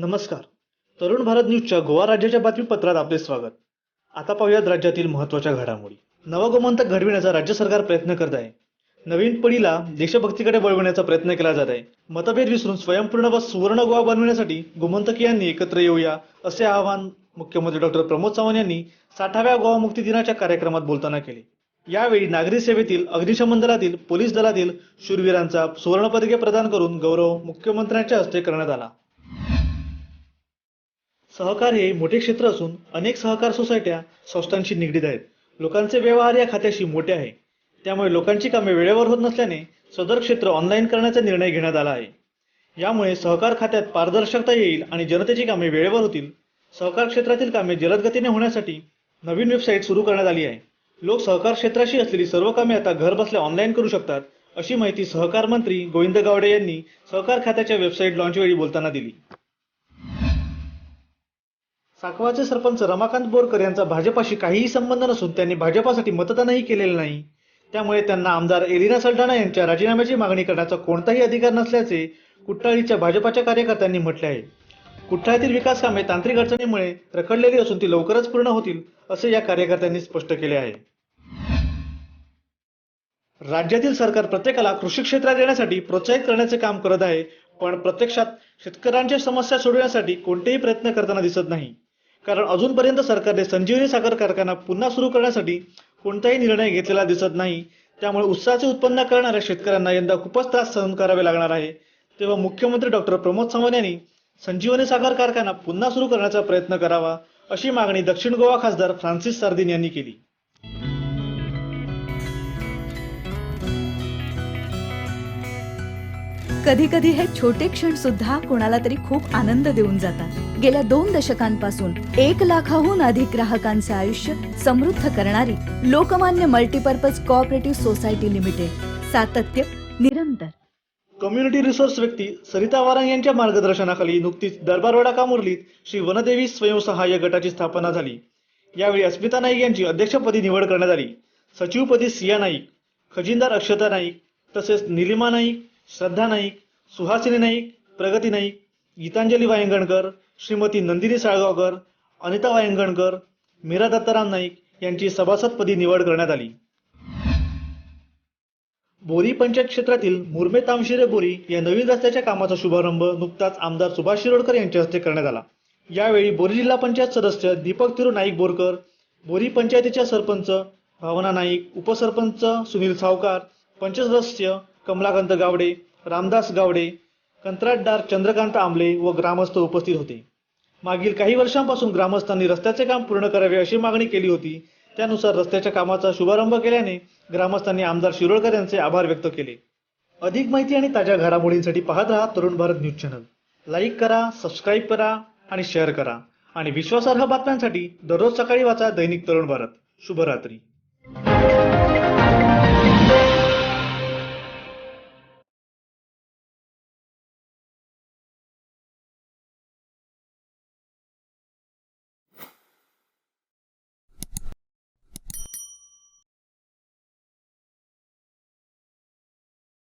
नमस्कार. तरुण भारत न्यूजच्या गोवा राज्याच्या बातमीपत्रात आपले स्वागत. आता पाहूयात राज्यातील महत्त्वाच्या घडामोडी. नवगोमंतक घडविण्याचा राज्य सरकार प्रयत्न करत आहे. नवीन पिढीला देशभक्तीकडे वळविण्याचा प्रयत्न केला जात आहे. मतभेद विसरून स्वयंपूर्ण व सुवर्ण गोवा बनविण्यासाठी गोमंतकीयांनी एकत्र येऊया असे आवाहन मुख्यमंत्री डॉक्टर प्रमोद सावंत यांनी साठाव्या गोवा मुक्ती दिनाच्या कार्यक्रमात बोलताना केले. यावेळी नागरी सेवेतील अग्निशमन दलातील पोलीस दलातील शूरवीरांचा सुवर्णपदके प्रदान करून गौरव मुख्यमंत्र्यांच्या हस्ते करण्यात आला. सहकार हे मोठे क्षेत्र असून अनेक सहकार सोसायट्या संस्थांशी निगडीत आहेत. लोकांचे व्यवहार या खात्याशी मोठे आहे. त्यामुळे लोकांची कामे वेळेवर होत नसल्याने सदर क्षेत्र ऑनलाईन करण्याचा निर्णय घेण्यात आला आहे. यामुळे सहकार खात्यात पारदर्शकता येईल आणि जनतेची कामे वेळेवर होतील. सहकार क्षेत्रातील कामे जलद गतीने होण्यासाठी नवीन वेबसाईट सुरू करण्यात आली आहे. लोक सहकार क्षेत्राशी असलेली सर्व कामे आता घर बसल्या ऑनलाईन करू शकतात अशी माहिती सहकार मंत्री गोविंद गावडे यांनी सहकार खात्याच्या वेबसाईट लॉन्च वेळी बोलताना दिली. साकवाचे सरपंच रमाकांत बोरकर यांचा भाजपाशी काहीही संबंध नसून त्यांनी भाजपासाठी मतदानही केलेले नाही. त्यामुळे त्यांना आमदार एलिना सल्डाना यांच्या राजीनाम्याची मागणी करण्याचा कोणताही अधिकार नसल्याचे कुट्टाळीच्या भाजपाच्या कार्यकर्त्यांनी म्हटले आहे. कुट्टाळीतील विकास कामे तांत्रिक अडचणीमुळे रखडलेली असून ती लवकरच पूर्ण होतील असे या कार्यकर्त्यांनी स्पष्ट केले आहे. राज्यातील सरकार प्रत्येकाला कृषी क्षेत्रात येण्यासाठी प्रोत्साहित करण्याचे काम करत आहे पण प्रत्यक्षात शेतकऱ्यांच्या समस्या सोडवण्यासाठी कोणतेही प्रयत्न करताना दिसत नाही. कारण अजूनपर्यंत सरकारने संजीवनी साखर कारखाना पुन्हा सुरू करण्यासाठी कोणताही निर्णय घेतलेला दिसत नाही. त्यामुळे उत्साहाचे उत्पन्न करणाऱ्या शेतकऱ्यांना यंदा खूपच त्रास सहन करावे लागणार आहे. तेव्हा मुख्यमंत्री डॉक्टर प्रमोद सावंत यांनी संजीवनी साखर कारखाना पुन्हा सुरू करण्याचा प्रयत्न करावा अशी मागणी दक्षिण गोवा खासदार फ्रान्सिस सार्दिन यांनी केली. कधी कधी हे छोटे क्षण सुद्धा कोणाला तरी खूप आनंद देऊन जातात. गेल्या दोन दशकांपासून एक लाखाहून अधिक ग्राहकांचे आयुष्य समृद्ध करणारी Lokmanya multipurpose cooperative society limited. सातत्य निरंतर. कम्युनिटी रिसोर्स व्यक्ती सरिता वारांग यांच्या मार्गदर्शनाखाली नुकतीच दरबारवाडा कामुर्लीत श्री वनदेवी स्वयंसहाय्य गटाची स्थापना झाली. यावेळी अस्मिता नाईक यांची अध्यक्षपदी निवड करण्यात आली. सचिवपदी सिया नाईक खजिनदार अक्षता नाईक तसेच निलिमा नाईक श्रद्धा नाईक सुहासिनी नाईक प्रगती नाईक गीतांजली वायंगणकर श्रीमती नंदिनी साळगावकर अनिता वायंगणकर मीरा दत्ताराम नाईक यांची सभासदपदी निवड करण्यात आली. बोरी पंचायत क्षेत्रातील मुरमे तामशिरे बोरी या नवीन रस्त्याच्या कामाचा शुभारंभ नुकताच आमदार सुभाष शिरोडकर यांच्या हस्ते करण्यात आला. यावेळी बोरी जिल्हा पंचायत सदस्य दीपक तिरू नाईक बोरकर बोरी पंचायतीच्या सरपंच भावना नाईक उपसरपंच सुनील सावकार पंचसदस्य कमलाकांत गावडे रामदास गावडे कंत्राटदार चंद्रकांत आंबले व ग्रामस्थ उपस्थित होते. मागील काही वर्षांपासून ग्रामस्थांनी रस्त्याचे काम पूर्ण करावे अशी मागणी केली होती. त्यानुसार रस्त्याच्या कामाचा शुभारंभ केल्याने ग्रामस्थांनी आमदार शिरोळकर यांचे आभार व्यक्त केले. अधिक माहिती आणि ताज्या घडामोडींसाठी पाहत राहा Tarun Bharat news channel. Like करा सबस्क्राईब करा आणि शेअर करा. आणि विश्वासार्ह बातम्यांसाठी दररोज सकाळी वाचा दैनिक तरुण भारत. शुभरात्री.